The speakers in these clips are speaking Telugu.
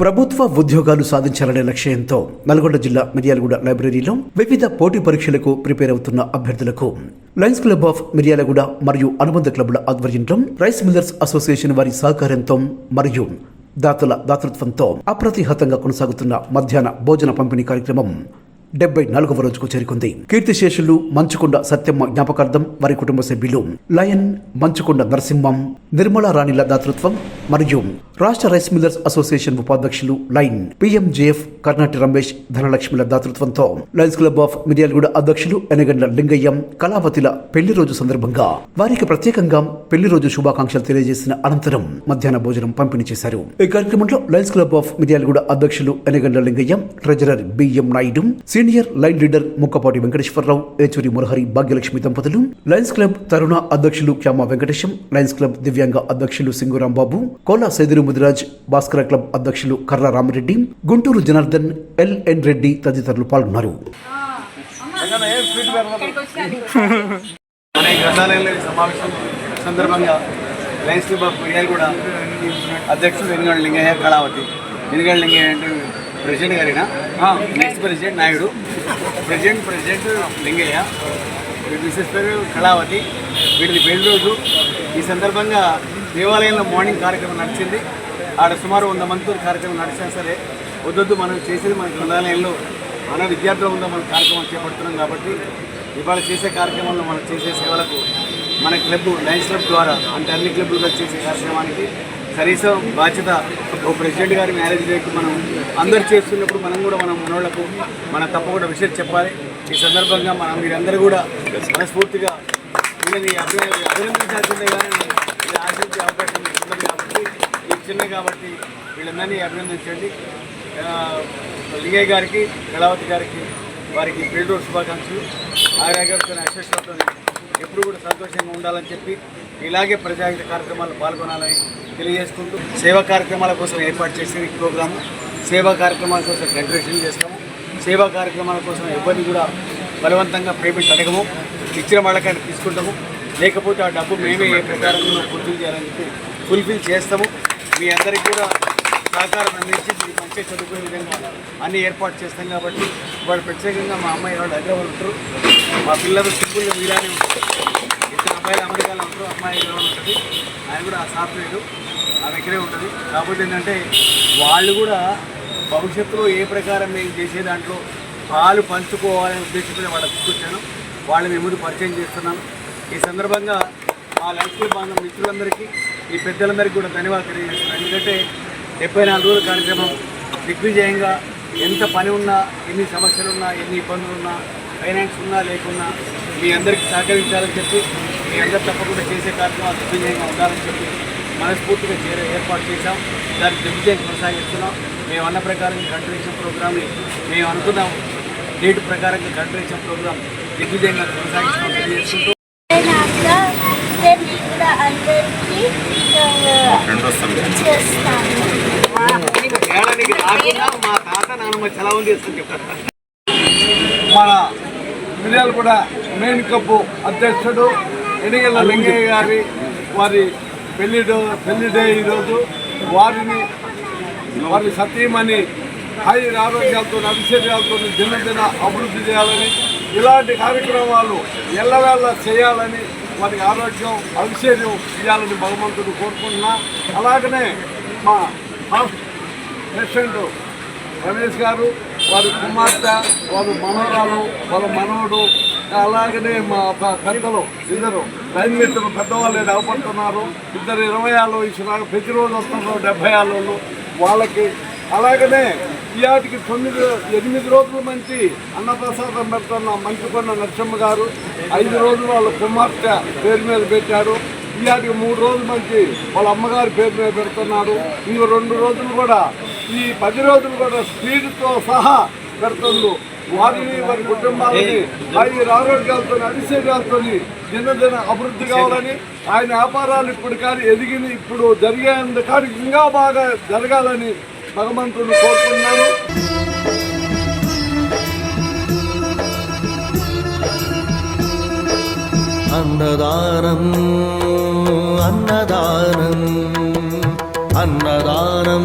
ప్రభుత్వ ఉద్యోగాలు సాధించాలనే లక్ష్యంతో నల్గొండ జిల్లా మిర్యాలగూడ లైబ్రరీలో వివిధ పోటీ పరీక్షలకు ప్రిపేర్ అవుతున్న అభ్యర్థులకు లయన్స్ క్లబ్ ఆఫ్ మిర్యాలగూడ మరియు అనుబంధ క్లబ్ల ఆధ్వర్యంలో రైస్ మిల్లర్స్ అసోసియేషన్ వారి సహకారంతో మరియు దాతల దాతృత్వంతో అప్రతిహతంగా కొనసాగుతున్న మధ్యాహ్న భోజన పంపిణీ కార్యక్రమం డెబ్బై నాలుగవ రోజుకు చేరుకుంది. కీర్తిశేషులు మంచుకొండ సత్యమ్మ జ్ఞాపకార్థం వారి కుటుంబ సభ్యులు లయన్ మంచుకొండ నరసింహం నిర్మలా రాణిల దాతృత్వం మరియు రాష్ట్ర రైస్ మిల్లర్స్ అసోసియేషన్ ఉపాధ్యక్షులు lion P M J F Karnati Ramesh ధనలక్ష్మిల దాతృత్వంతో లయన్స్ క్లబ్ ఆఫ్ మిర్యాలగూడ అధ్యక్షులు ఎనగండ్ల లింగయ్యం కళావతిల పెళ్ళి రోజు సందర్భంగా వారికి ప్రత్యేకంగా పెళ్ళి రోజు శుభాకాంక్షలు తెలియజేసిన అనంతరం మధ్యాహ్న భోజనం పంపిణీ చేశారు. ఈ కార్యక్రమంలో లయన్స్ క్లబ్ ఆఫ్ మిర్యాలగూడ అధ్యక్షులు Enagandla Lingayyam treasurer BM Naidu senior Lion leader Mukkapati Venkateswararao Yechuri Murahari Bhagyalakshmi దంపతులు లయన్స్ క్లబ్ తరుణ అధ్యక్షులు క్యామ వెంకటేశం లయన్స్ క్లబ్ దివ్యాంగ అధ్యక్షులు సింగురాం బాబు కోలా సైదురు ముదిరాజ్ భాస్కర క్లబ్ అధ్యక్షులు కర్ర రామరెడ్డి గుంటూరు జనార్దన్ ఎల్ఎన్ రెడ్డి తదితరులు పాల్గొన్నారు. సందర్భంగా లయన్స్ క్లబ్ ఆఫ్ కూడా అధ్యక్షుడు లింగయ్య కళావతి. వెనుగండ లింగయ్య అంటే president గారినా? Next president Naidu president president Lingaiah. వీడి మిసెస్ పేరు కళావతి. వీటిది పెళ్ళి రోజు. ఈ సందర్భంగా దేవాలయంలో మార్నింగ్ కార్యక్రమం నడిచింది. ఆడ సుమారు వంద మందితో కార్యక్రమం నడిచినా సరే వద్దొద్దు మనం చేసేది మన గ్రంథాలయంలో మన విద్యార్థులు ఉందో మనం కార్యక్రమం చేపడుతున్నాం కాబట్టి ఇవాళ చేసే కార్యక్రమంలో మనం చేసే సేవలకు మన క్లబ్ లైన్స్ క్లబ్ ద్వారా అంటే అన్ని క్లబ్లుగా చేసే కార్యక్రమానికి కనీసం బాధ్యత ఓ ప్రెసిడెంట్ గారి మ్యారేజ్ డేకి మనం అందరు చేస్తున్నప్పుడు మనం కూడా మనం మనోళ్ళకు మనం తప్పకుండా విషయం చెప్పాలి. ఈ సందర్భంగా మనం మీరందరూ కూడా మనస్ఫూర్తిగా వీళ్ళని అభినందించాల్సిందే కానీ ఆశించే అవకాశం ఉంటుంది కాబట్టి ఇది చిన్న కాబట్టి వీళ్ళందరినీ అభినందించండి. లింగయ్య గారికి కళావతి గారికి వారికి పెళ్ళి శుభాకాంక్షలు. ఆరోగ్యంతో అశ్వత్వంతో ఎప్పుడు కూడా సంతోషంగా ఉండాలని చెప్పి ఇలాగే ప్రజాహిత కార్యక్రమాలు పాల్గొనాలని తెలియజేసుకుంటూ సేవా కార్యక్రమాల కోసం ఏర్పాటు చేసిన ఈ ప్రోగ్రాము. సేవా కార్యక్రమాల కోసం డెకరేషన్ చేస్తాము. సేవా కార్యక్రమాల కోసం ఎవరిని కూడా బలవంతంగా పేమెంట్ అడగము. ఇచ్చిన వాళ్ళకైనా తీసుకుంటాము. లేకపోతే ఆ డబ్బు మేమే ఏ ప్రకారంగా పూర్తి చేయాలని చెప్పి ఫుల్ఫిల్ చేస్తాము. మీ అందరికీ కూడా సహకారం అందించి మీరు మంచిగా చదువుకునే విధంగా అన్ని ఏర్పాటు చేస్తాం కాబట్టి వాడు ప్రత్యేకంగా మా అమ్మాయి వాళ్ళు హైదరాబాద్ ఉంటారు. మా పిల్లలు సింపుల్గా మీలానే ఉంటారు. ఇద్దరు అబ్బాయిలు అమెరికాలో ఉంటారు అమ్మాయి హైదరాబాద్ ఉంటుంది. ఆయన కూడా ఆ సాఫ్ట్వేర్ ఆ దగ్గరే ఉంటుంది. కాకపోతే ఏంటంటే వాళ్ళు కూడా భవిష్యత్తులో ఏ ప్రకారం మేము చేసే దాంట్లో పాలు పంచుకోవాలనే ఉద్దేశంతో వాళ్ళకి తీసుకొచ్చాను. వాళ్ళని మేము ముందు పరిచయం చేస్తున్నాను ఈ సందర్భంగా మా లైఫ్ బాగా మిత్రులందరికీ ఈ పెద్దలందరికీ కూడా ధన్యవాదాలు తెలియజేస్తున్నాను. ఎందుకంటే డెబ్బై నాలుగు రోజుల కార్యక్రమం దిగ్విజయంగా ఎంత పని ఉన్నా ఎన్ని సమస్యలు ఉన్నా ఎన్ని ఇబ్బందులు ఉన్నా ఫైనాన్స్ ఉన్నా లేకున్నా మీ అందరికీ సహకరించాలని చెప్పి మీ అందరు తప్పకుండా చేసే కార్యక్రమాలు దిగ్విజయంగా ఉండాలని చెప్పి మనస్ఫూర్తిగా చేరే ఏర్పాటు చేశాం. దాన్ని దిగ్విజయం కొనసాగిస్తున్నాం. మేము అన్న ప్రకారం కంట్రిబ్యూషన్ ప్రోగ్రామ్ని మేము అనుకున్న డేట్ ప్రకారంగా కంట్రిబ్యూషన్ ప్రోగ్రామ్ దిగ్విజయంగా కొనసాగిస్తున్నాం తెలియజేసుకుంటూ అయినాక నేను కూడా అందరికీ చేస్తాను మా తాత నాన్నమ్మ చెప్తారు మన మిర్యాల కూడా మెయిన్ కప్పు అధ్యక్షుడు ఎన్నికల లింగయ్య గారి వారి పెళ్ళి పెళ్ళి డే ఈరోజు వారిని వారి సతీమణి హై ఆరోగ్యాలతో అభిషేకాలతో దినదిన అభివృద్ధి చేయాలని ఇలాంటి కార్యక్రమాలు ఎల్లవేళ చేయాలని వారికి ఆరోగ్యం అభిషేకం ఇవ్వాలని భగవంతుడు కోరుకుంటున్నా. అలాగనే మా ప్రెసిడెంట్ రమేష్ గారు వారి కుమార్తె వారి మనవరాలు వాళ్ళ మనవడు అలాగనే మా పెద్దలు ఇద్దరు. రైన్ మిత్రులు పెద్దవాళ్ళు అవపడుతున్నారు ఇద్దరు ఇరవై ఆరు ఇచ్చినారు. ప్రతిరోజు వస్తున్నారు డెబ్బై ఆరు వాళ్ళకి అలాగనే ఈయాటికి తొమ్మిది ఎనిమిది రోజుల మంచి అన్నప్రసాదం పెడుతున్న మంచుకొండ నరసింహ గారు ఐదు రోజులు వాళ్ళ కుమార్తె పేరు మీద పెట్టారు. ఈయాటికి మూడు రోజుల మంచి వాళ్ళ అమ్మగారి పేరు మీద పెడుతున్నారు. ఇంకో రెండు రోజులు కూడా ఈ పది రోజులు కూడా స్పీడ్తో సహా పెడుతుండ్రు. వారిని వారి కుటుంబాలని ఆయన ఆరోగ్యాలతో అభిషేకాలతో దినదిన అభివృద్ధి కావాలని ఆయన వ్యాపారాలు ఇప్పుడు కానీ ఎదిగిన ఇప్పుడు జరిగేంత కానీ ఇంకా బాగా జరగాలని భగవంతుని కోరుకుంటున్నాను. అన్నదానం అన్నదానం అన్నదానం.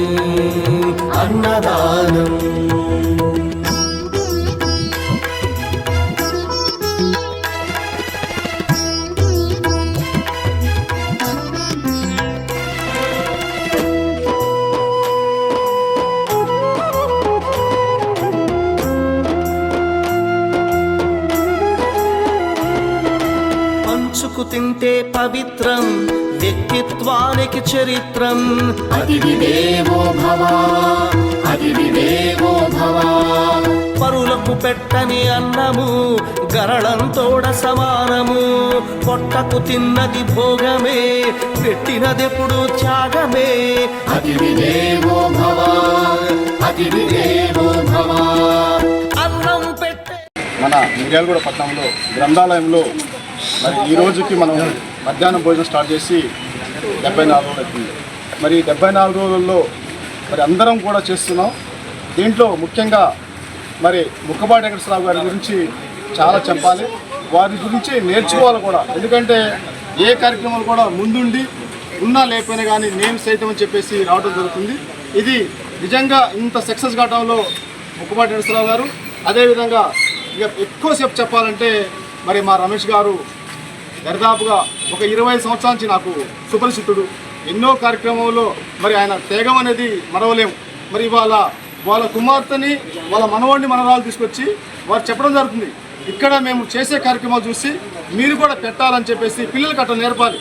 అన్నదానం పంచుకు తింటే పవిత్రం వ్యక్తిత్వానికి చరిత్రం. అతిథి దేవో భవ అతిథి దేవో భవ. పరులకు పెట్టని అన్నము గరళంతోడ సమానము. పొట్టకు తిన్నది భోగమే పెట్టినదెప్పుడు త్యాగమే. అతిథి దేవో భవ అతిథి దేవో భవ. అన్నం పెట్టే మన మిర్యాలగూడ పట్టణంలో గ్రంథాలయంలో మరి ఈ రోజుకి మనం మధ్యాహ్నం భోజనం స్టార్ట్ చేసి డెబ్బై నాలుగు రోజులు మరి డెబ్బై నాలుగు రోజుల్లో మరి అందరం కూడా చేస్తున్నాం. దీంట్లో ముఖ్యంగా మరి ముక్కబాటి వెంకటరావు గారి గురించి చాలా చెప్పాలి. వారి గురించి నేర్చుకోవాలి కూడా. ఎందుకంటే ఏ కార్యక్రమాలు కూడా ముందుండి ఉన్నా లేకపోయినా కానీ నేను సైతం అని చెప్పేసి రావడం జరుగుతుంది. ఇది నిజంగా ఇంత సక్సెస్ కావడంలో ముక్కబాటి వెంకటేశ్వరరావు గారు అదేవిధంగా ఇక ఎక్కువసేపు చెప్పాలంటే మరి మా రమేష్ గారు దరిదాపుగా ఒక ఇరవై సంవత్సరాల నుంచి నాకు సుపరిచితుడు. ఎన్నో కార్యక్రమంలో మరి ఆయన తేగం అనేది మరవలేము. మరి ఇవాళ వాళ్ళ కుమార్తెని వాళ్ళ మనవాడిని మనవరాలు తీసుకొచ్చి వారు చెప్పడం జరుగుతుంది. ఇక్కడ మేము చేసే కార్యక్రమాలు చూసి మీరు కూడా పెట్టాలని చెప్పేసి పిల్లలకి అట్లా నేర్పాలి.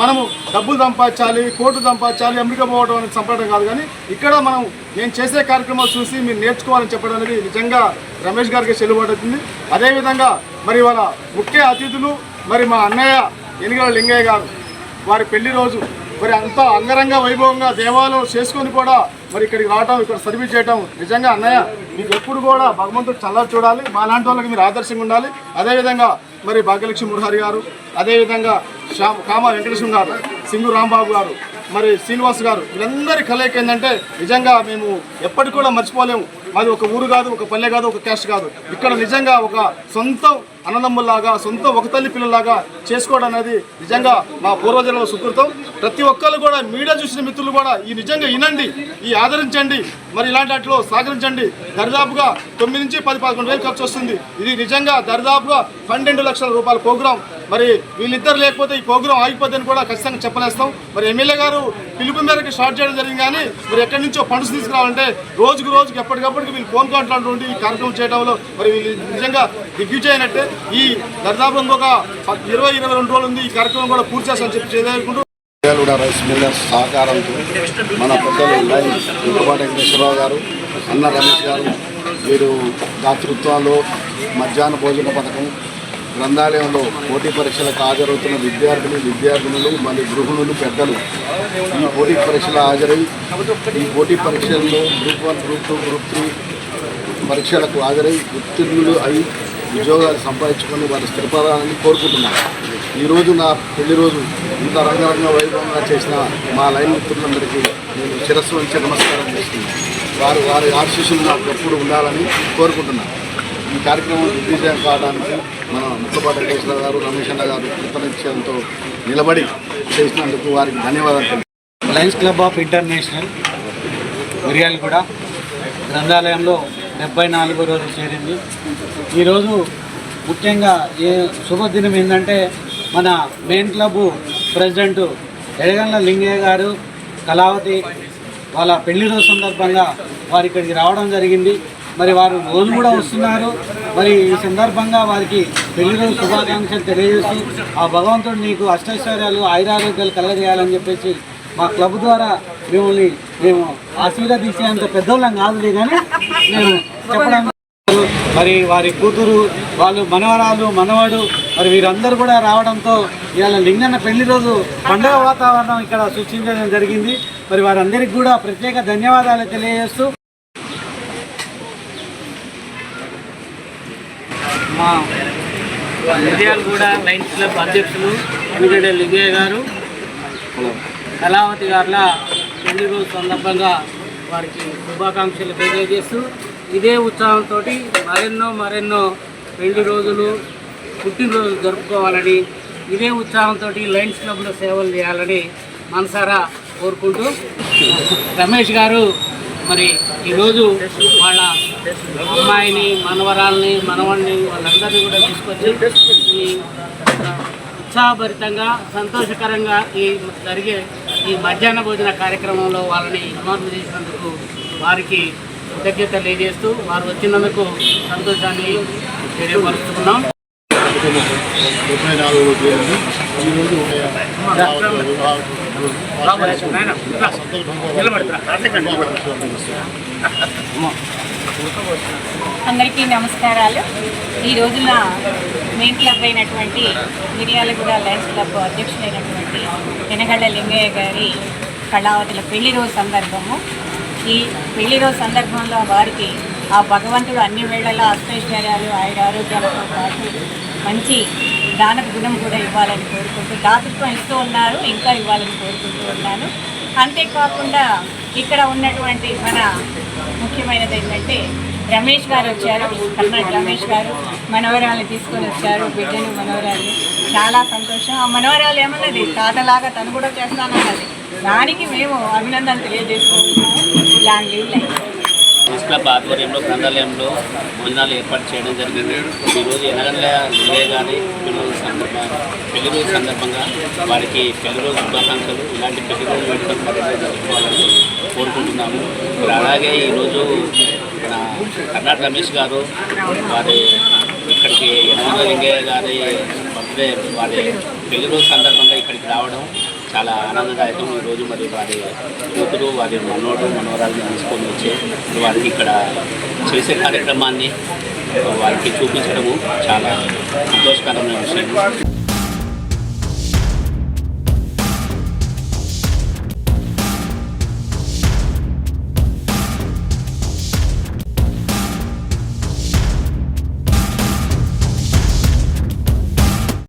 మనము డబ్బులు సంపాదించాలి కోట్లు సంపాదించాలి అమెరికా పోవడం అనేది సంపడం కాదు కానీ ఇక్కడ మనం నేను చేసే కార్యక్రమాలు చూసి మీరు నేర్చుకోవాలని చెప్పడం అనేది నిజంగా రమేష్ గారికి చెల్లుబాటు అవుతుంది. అదేవిధంగా మరి వాళ్ళ ముఖ్య అతిథులు మరి మా అన్నయ్య ఎనిగల లింగయ్య గారు వారి పెళ్ళి రోజు మరి అంత అంగరంగ వైభవంగా దేవాలయం చేసుకొని కూడా మరి ఇక్కడికి రావటం ఇక్కడ సర్వీస్ చేయటం నిజంగా అన్నయ్య మీకు ఎప్పుడు కూడా భగవంతుడు చల్ల చూడాలి. మా లాంటి వాళ్ళకి మీరు ఆదర్శంగా ఉండాలి. అదేవిధంగా మరి భాగ్యలక్ష్మి మురహరి గారు అదేవిధంగా శ్యామ కామ వెంకటేశ్వర గారు సింగు రాంబాబు గారు మరి శ్రీనివాస్ గారు వీళ్ళందరి కలయిక ఏంటంటే నిజంగా మేము ఎప్పటికి కూడా మర్చిపోలేము. మాది ఒక ఊరు కాదు ఒక పల్లె కాదు ఒక క్యాస్ట్ కాదు. ఇక్కడ నిజంగా ఒక సొంత అన్నదమ్ముల్లాగా సొంత ఒక తల్లి పిల్లలాగా చేసుకోవడం అనేది నిజంగా మా పూర్వజన్మ సుకృతం. ప్రతి ఒక్కరు కూడా మీడియా చూసిన మిత్రులు కూడా ఈ నిజంగా వినండి ఈ ఆదరించండి మరి ఇలాంటి వాటిలో సహకరించండి. దరిదాపుగా తొమ్మిది నుంచి పది పదకొండు వేలు ఖర్చు వస్తుంది. ఇది నిజంగా దరిదాపుగా పన్నెండు లక్షల రూపాయల ప్రోగ్రాం. మరి వీళ్ళిద్దరు లేకపోతే ఈ ప్రోగ్రాం ఆగిపోతుందని కూడా ఖచ్చితంగా చెప్పలేస్తాం. మరి ఎమ్మెల్యే గారు పిలుపు మేరకు స్టార్ట్ చేయడం జరిగింది కానీ మరి ఎక్కడి నుంచో ఫండ్స్ తీసుకురావాలంటే రోజుకు రోజుకి ఎప్పటికప్పుడు వీళ్ళు ఫోన్ కోలుకుంటున్నటువంటి ఈ కార్యక్రమం చేయడంలో మరి వీళ్ళు నిజంగా దిగ్విజయ్ అయినట్టే. ఈ దర్దాపు ఇంకొక ఇరవై ఇరవై రెండు రోజులు ఉంది ఈ కార్యక్రమం కూడా పూర్తి చేస్తామని చెప్పి చేయదనుకుంటూ కూడా రైస్ మిల్లర్స్ సహకారంతో మన పెద్దలు లైన్ ఇంకపాటి వెంకటేశ్వరరావు గారు అన్న రమేష్ గారు వీరు దాతృత్వాలు మధ్యాహ్న భోజన పథకం గ్రంథాలయంలో పోటీ పరీక్షలకు హాజరవుతున్న విద్యార్థులు విద్యార్థినులు మరియు గృహిణులు పెద్దలు ఈ పోటీ పరీక్షలు హాజరై ఈ పోటీ పరీక్షల్లో group one group two group three పరీక్షలకు హాజరై ఉత్తీర్ణులు అయి ఉద్యోగాలు సంపాదించుకొని వారి స్థిరపడాలని కోరుకుంటున్నాను. ఈరోజు నా పెళ్ళి రోజు ఇంత రంగరంగ వైభవంగా చేసిన మా లైన్ మిత్రులందరికీ నేను శిరస్సు వంచి నమస్కారం చేస్తున్నాను. వారు వారి ఆశీస్సులు నాకు ఎప్పుడు ఉండాలని కోరుకుంటున్నాను. ఈ కార్యక్రమం విజయం కావడానికి మన ముఖ్యపాటి వెంకటేశ్వర గారు రమేష్ అన్న గారు కృతనిశ్చయంతో నిలబడి చేసినందుకు వారికి ధన్యవాదాలు Lions Club of International Miryalaguda గ్రంథాలయంలో డెబ్బై నాలుగో రోజు చేరింది. ఈరోజు ముఖ్యంగా ఏ శుభదినం ఏంటంటే మన main club president Edagandla Lingaiah garu Kalavathi వాళ్ళ పెళ్ళి రోజు సందర్భంగా వారు ఇక్కడికి రావడం జరిగింది. మరి వారు రోజు కూడా వస్తున్నారు. మరి ఈ సందర్భంగా వారికి పెళ్ళి రోజు శుభాకాంక్షలు తెలియజేస్తూ ఆ భగవంతుడు నీకు అష్టైశ్వర్యాలు ఆయురారోగ్యాలు కలగజేయాలని చెప్పేసి మా క్లబ్ ద్వారా మిమ్మల్ని మేము ఆశీర్వదించేంత పెద్దోళ్ళం కాదులే కానీ మేము చెప్పడం మరి వారి కూతురు వాళ్ళు మనవరాలు మనవడు మరి వీరందరూ కూడా రావడంతో ఇవాళ లింగన్న పెళ్ళి రోజు పండుగ వాతావరణం ఇక్కడ సృష్టించడం జరిగింది. మరి వారందరికీ కూడా ప్రత్యేక ధన్యవాదాలు తెలియజేస్తూ మా మిర్యాలగూడ లైన్స్ క్లబ్ అధ్యక్షులు ఎన్నిగడ్డ లింగయ్య గారు కళావతి గారుల పెళ్ళి రోజు సందర్భంగా వారికి శుభాకాంక్షలు తెలియజేస్తూ ఇదే ఉత్సాహంతో మరెన్నో మరెన్నో పెళ్ళి రోజులు పుట్టినరోజులు జరుపుకోవాలని ఇదే ఉత్సాహంతో లైన్స్ క్లబ్లో సేవలు చేయాలని మనసారా కోరుకుంటూ రమేష్ గారు మరి ఈరోజు వాళ్ళ అమ్మాయిని మనవరాల్ని మనవడిని వాళ్ళందరినీ కూడా తీసుకొచ్చి ఈ ఉత్సాహభరితంగా సంతోషకరంగా ఈ జరిగే ఈ మధ్యాహ్న భోజన కార్యక్రమంలో వాళ్ళని ఇన్వాల్వ్ చేసినందుకు వారికి కృతజ్ఞత తెలియజేస్తూ వారు వచ్చినందుకు సంతోషాన్ని తెలియపరుస్తున్నాం. డెబ్బై నాలుగు తేదీ ఈరోజు అందరికీ నమస్కారాలు. ఈ రోజున మెయిన్ క్లబ్ అయినటువంటి మిర్యాలగూడ లయన్స్ క్లబ్ అధ్యక్షులైనటువంటి వెనగడ్డ లింగయ్య గారి కళావతుల పెళ్ళి రోజు సందర్భము. ఈ పెళ్ళి రోజు సందర్భంలో వారికి ఆ భగవంతుడు అన్ని వేళలా అష్టైశ్వర్యాలు ఆయన ఆరోగ్యాలతో పాటు మంచి దాన గుణం కూడా ఇవ్వాలని కోరుకుంటూ దాతృత్వం ఇస్తూ ఉన్నారు ఇంకా ఇవ్వాలని కోరుకుంటూ ఉన్నాను. అంతేకాకుండా ఇక్కడ ఉన్నటువంటి మన ముఖ్యమైనది ఏంటంటే రమేష్ గారు వచ్చారు కర్ణాటక రమేష్ గారు మనవరాలు తీసుకొని వచ్చారు బిడ్డను మనవరాలు చాలా సంతోషం. ఆ మనవరాలు ఏమన్నది? తాతలాగా తను కూడా చేస్తానన్నది. దానికి మేము అభినందన తెలియజేసుకుంటున్నాము long live life. Press club ఆధ్వర్యంలో గ్రంథాలయంలో భోజనాలు ఏర్పాటు చేయడం జరిగింది. ఈరోజు ఎనగండ్ల నిలయ గారి పిల్లల రోజు సందర్భంగా పెళ్ళి రోజు సందర్భంగా వారికి పెళ్ళి రోజు శుభాకాంక్షలు. ఇలాంటి పెళ్ళి రోజు వేడుకలు జరుపుకోవాలని కోరుకుంటున్నాము. మరి అలాగే ఈరోజు మన కర్ణాటక రమేష్ గారు వారి ఇక్కడికి యనగండ్ల లింగయ్య గారి బర్త్డే వారి పెళ్ళి రోజు సందర్భంగా ఇక్కడికి రావడం చాలా ఆనందదాయకం ఈరోజు మరి వారి కూతురు వారి మనోడు మనవరాలను తీసుకొని వచ్చి వారికి ఇక్కడ చేసే కార్యక్రమాన్ని వారికి చూపించడము చాలా సంతోషకరమైన విషయం.